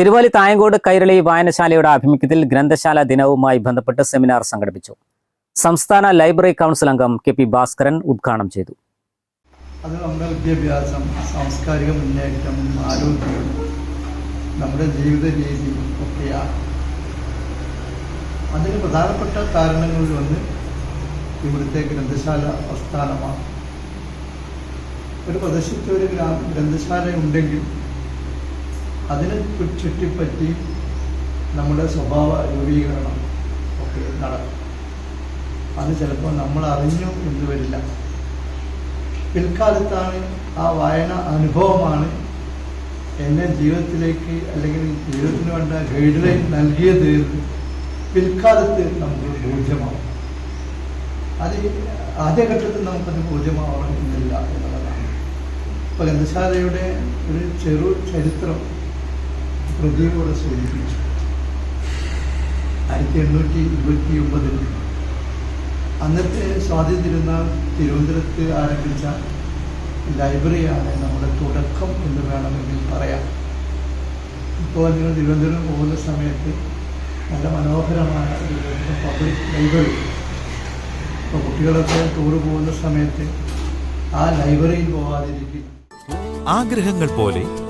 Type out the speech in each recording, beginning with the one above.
തിരുവല്ലി തായങ്കോട് കൈരളി വായനശാലയുടെ ആഭിമുഖ്യത്തിൽ ഗ്രന്ഥശാല ദിനവുമായി ബന്ധപ്പെട്ട് സെമിനാർ സംഘടിപ്പിച്ചു. സംസ്ഥാന ലൈബ്രറി കൗൺസിൽ അംഗം കെ പി ഭാസ്കരൻ ഉദ്ഘാടനം ചെയ്തു. അത് നമ്മുടെ വിദ്യാഭ്യാസം സാംസ്കാരിക മുന്നേറ്റം ആരോഗ്യം നമ്മുടെ ജീവിത രീതി ഒക്കെയാണ്. അതിന് പ്രധാനപ്പെട്ട കാരണങ്ങളിൽ ഒന്ന് ഇവിടുത്തെ ഗ്രന്ഥശാല പ്രസ്ഥാനമാണ്. ഒരു പ്രദേശത്ത് ഒരു ഗ്രന്ഥശാല ഉണ്ടെങ്കിൽ അതിനെ ചുറ്റിപ്പറ്റി നമ്മുടെ സ്വഭാവ രൂപീകരണം ഒക്കെ നടക്കും. അത് ചിലപ്പോൾ നമ്മൾ അറിഞ്ഞു എന്ന് വരില്ല. പിൽക്കാലത്താണ് ആ വായന അനുഭവമാണ് എന്നെ ജീവിതത്തിലേക്ക് അല്ലെങ്കിൽ ജീവിതത്തിന് വേണ്ട ഗൈഡ് ലൈൻ നൽകിയത് പിൽക്കാലത്ത് നമുക്ക് ബോധ്യമാവും അത് ആദ്യഘട്ടത്തിൽ നമുക്കത് ബോധ്യമാവണം എന്നില്ല എന്നുള്ളതാണ്. ഇപ്പോൾ ഗ്രന്ഥശാലയുടെ ഒരു ചെറു ചരിത്രം പ്രദീപോടെ സൂചിപ്പിച്ചു. ആയിരത്തി എണ്ണൂറ്റി ഇരുപത്തി ഒമ്പതിൽ അന്നത്തെ സ്വാതി തിരുവനന്തപുരത്ത് ആരംഭിച്ച ലൈബ്രറിയാണ് നമ്മുടെ തുടക്കം എന്ന് വേണമെങ്കിൽ പറയാം. ഇപ്പോൾ നിങ്ങൾ തിരുവനന്തപുരം പോകുന്ന സമയത്ത് നല്ല മനോഹരമായ പബ്ലിക് ലൈബ്രറി ഇപ്പോൾ കുട്ടികളൊക്കെ ടൂർ പോകുന്ന സമയത്ത് ആ ലൈബ്രറിയിൽ പോകാതിരിക്കും ആഗ്രഹങ്ങൾ പോലെ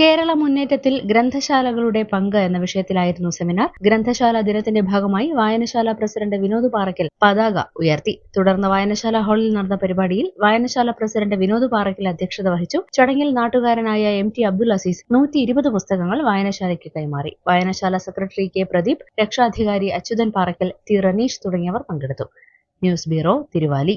കേരള മുന്നേറ്റത്തിൽ ഗ്രന്ഥശാലകളുടെ പങ്ക് എന്ന വിഷയത്തിലായിരുന്നു സെമിനാർ. ഗ്രന്ഥശാല ദിനത്തിന്റെ ഭാഗമായി വായനശാല പ്രസിഡന്റ് വിനോദ് പാറയ്ക്കൽ പതാക ഉയർത്തി. തുടർന്ന് വായനശാല ഹാളിൽ നടന്ന പരിപാടിയിൽ വായനശാല പ്രസിഡന്റ് വിനോദ് പാറയ്ക്കൽ അധ്യക്ഷത വഹിച്ചു. ചടങ്ങിൽ നാട്ടുകാരനായ എം ടി അബ്ദുൽ അസീസ് നൂറ്റി ഇരുപത് പുസ്തകങ്ങൾ വായനശാലയ്ക്ക് കൈമാറി. വായനശാല സെക്രട്ടറി കെ പ്രദീപ് രക്ഷാധികാരി അച്യുതൻ പാറയ്ക്കൽ ടി റനീഷ് തുടങ്ങിയവർ പങ്കെടുത്തു. News bureau Thiruvali.